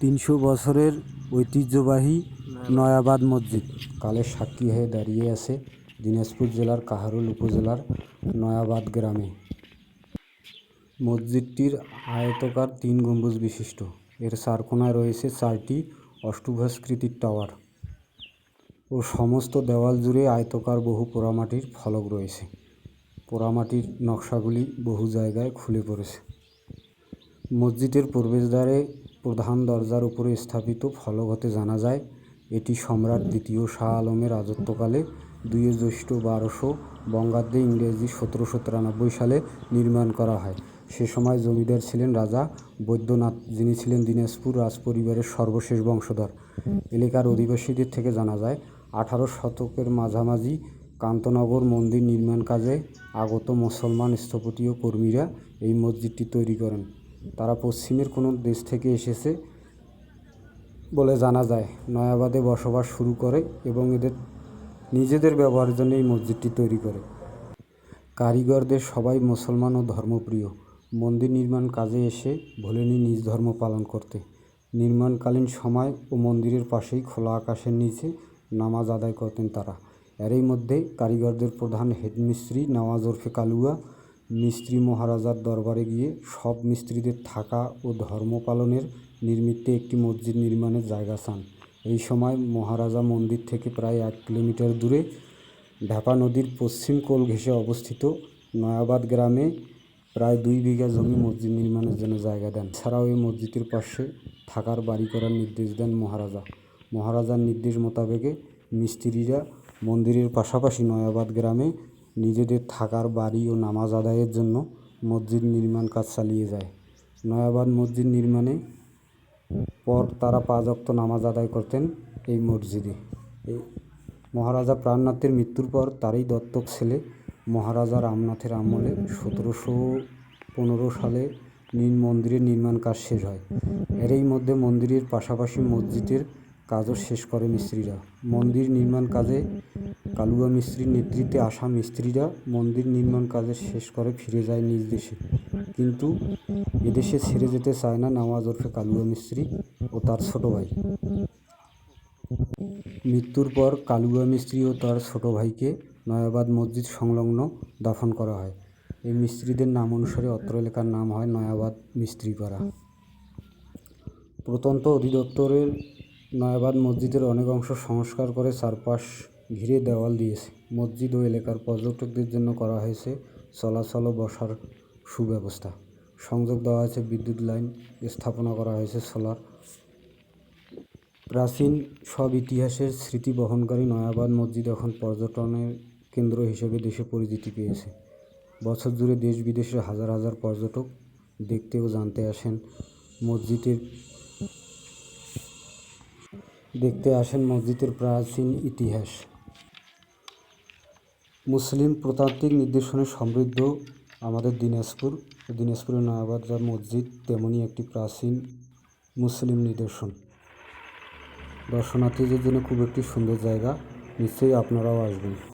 তিনশো বছরের ঐতিহ্যবাহী নয়াবাদ মসজিদ। কালের সাক্ষী হয়ে দাঁড়িয়ে আছে দিনাজপুর জেলার কাহারুল উপজেলার নয়াবাদ গ্রামে। মসজিদটির আয়তকার তিন গম্বুজ বিশিষ্ট। এর চার কোণায় রয়েছে চারটি অষ্টভুজাকৃতির টাওয়ার ও সমস্ত দেওয়াল জুড়ে আয়তকার বহু পোড়ামাটির ফলক রয়েছে। পোড়ামাটির নকশাগুলি বহু জায়গায় খুলে পড়েছে। মসজিদের প্রবেশদ্বারে প্রধান দরজার উপরে স্থাপিত ফলক হতে জানা যায়, এটি সম্রাট দ্বিতীয় শাহ আলমের রাজত্বকালে দুই জ্যৈষ্ঠ বারোশো বঙ্গাব্দে ইংরেজি সতেরোশো তিরানব্বই সালে নির্মাণ করা হয়। সে সময় জমিদার ছিলেন রাজা বৈদ্যনাথ, যিনি ছিলেন দিনাজপুর রাজপরিবারের সর্বশেষ বংশধর। এলাকার অধিবাসীদের থেকে জানা যায়, আঠারো শতকের মাঝামাঝি কান্তনগর মন্দির নির্মাণ কাজে আগত মুসলমান স্থপতি ও কর্মীরা এই মসজিদটি তৈরি করেন। তারা পশ্চিমের কোনো দেশ থেকে এসেছে বলে জানা যায়। নয়াবাদে বসবাস শুরু করে এবং এদের নিজেদের ব্যবহারের জন্য এই মসজিদটি তৈরি করে। কারিগরদের সবাই মুসলমান ও ধর্মপ্রিয়। মন্দির নির্মাণ কাজে এসে ভোলেনি নিজ ধর্ম পালন করতে। নির্মাণকালীন সময় ও মন্দিরের পাশেই খোলা আকাশের নিচে নামাজ আদায় করতেন তারা। এরই মধ্যে কারিগরদের প্রধান হেডমিস্ত্রি নওয়াজ ওরফে কালুয়া মিস্ত্রি মহারাজার দরবারে গিয়ে সব মিস্ত্রিদের থাকা ও ধর্ম পালনের নিমিত্তে একটি মসজিদ নির্মাণের জায়গা চান। এই সময় মহারাজা মন্দির থেকে প্রায় এক কিলোমিটার দূরে ঢাপা নদীর পশ্চিম কোল ঘেঁষে অবস্থিত নয়াবাদ গ্রামে প্রায় দুই বিঘা জমি মসজিদ নির্মাণের জন্য জায়গা দেন। ছাড়াও এই মসজিদের পাশে থাকার বাড়ি করার নির্দেশ দেন মহারাজা। মহারাজার নির্দেশ মোতাবেকে মিস্ত্রিরা মন্দিরের পাশাপাশি নয়াবাদ গ্রামে নিজেদের থাকার বাড়ি ও নামাজ আদায়ের জন্য মসজিদ নির্মাণ কাজ চালিয়ে যায়। নয়াবাদ মসজিদ নির্মাণে পর তারা পাঁচ নামাজ আদায় করতেন এই মসজিদে। এই মহারাজা প্রাণনাথের মৃত্যুর পর তারই দত্তক ছেলে মহারাজা রামনাথের আমলে সতেরোশো পনেরো সালে নীল মন্দিরের নির্মাণ কাজ শেষ হয়। এরই মধ্যে মন্দিরের পাশাপাশি মসজিদের কাজও শেষ করে মিস্ত্রিরা। মন্দির নির্মাণ কাজে কালুয়া মিস্ত্রির নেতৃত্বে আসা মিস্ত্রিরা মন্দির নির্মাণ কাজে শেষ করে ফিরে যায় নিজ দেশে। কিন্তু এদেশে ছেড়ে যেতে চায় না নওয়াজ ওরফে কালুয়া মিস্ত্রি ও তার ছোট ভাই। মৃত্যুর পর কালুয়া মিস্ত্রি ও তার ছোট ভাইকে নয়াবাদ মসজিদ সংলগ্ন দাফন করা হয়। এই মিস্ত্রিদের নাম অনুসারে অত্র এলাকার নাম হয় নয়াবাদ মিস্ত্রিপাড়া। প্রত্যন্ত অধিদপ্তরের নয়াবাদ মসজিদের অনেক অংশ সংস্কার করে চারপাশ ঘিরে দেওয়াল দিয়েছে। মসজিদ ও এলাকার পর্যটকদের জন্য করা হয়েছে চলাচল ও বসার সুব্যবস্থা। সংযোগ দেওয়া হয়েছে বিদ্যুৎ লাইন, স্থাপনা করা হয়েছে সোলার। প্রাচীন সব ইতিহাসের স্মৃতি বহনকারী নয়াবাদ মসজিদ এখন পর্যটনের কেন্দ্র হিসেবে দেশে পরিচিতি পেয়েছে। বছর জুড়ে দেশ বিদেশের হাজার হাজার পর্যটক দেখতে ও জানতে আসেন মসজিদের দেখতে আসেন মসজিদের প্রাচীন ইতিহাস। মুসলিম প্রতান্ত্রিক নির্দেশনে সমৃদ্ধ আমাদের দিনাজপুর। দিনাজপুরের নয়াবাদ যা মসজিদ তেমনই একটি প্রাচীন মুসলিম নিদর্শন। দর্শনার্থীদের জন্য খুব একটি সুন্দর জায়গা। নিশ্চয়ই আপনারাও আসবেন।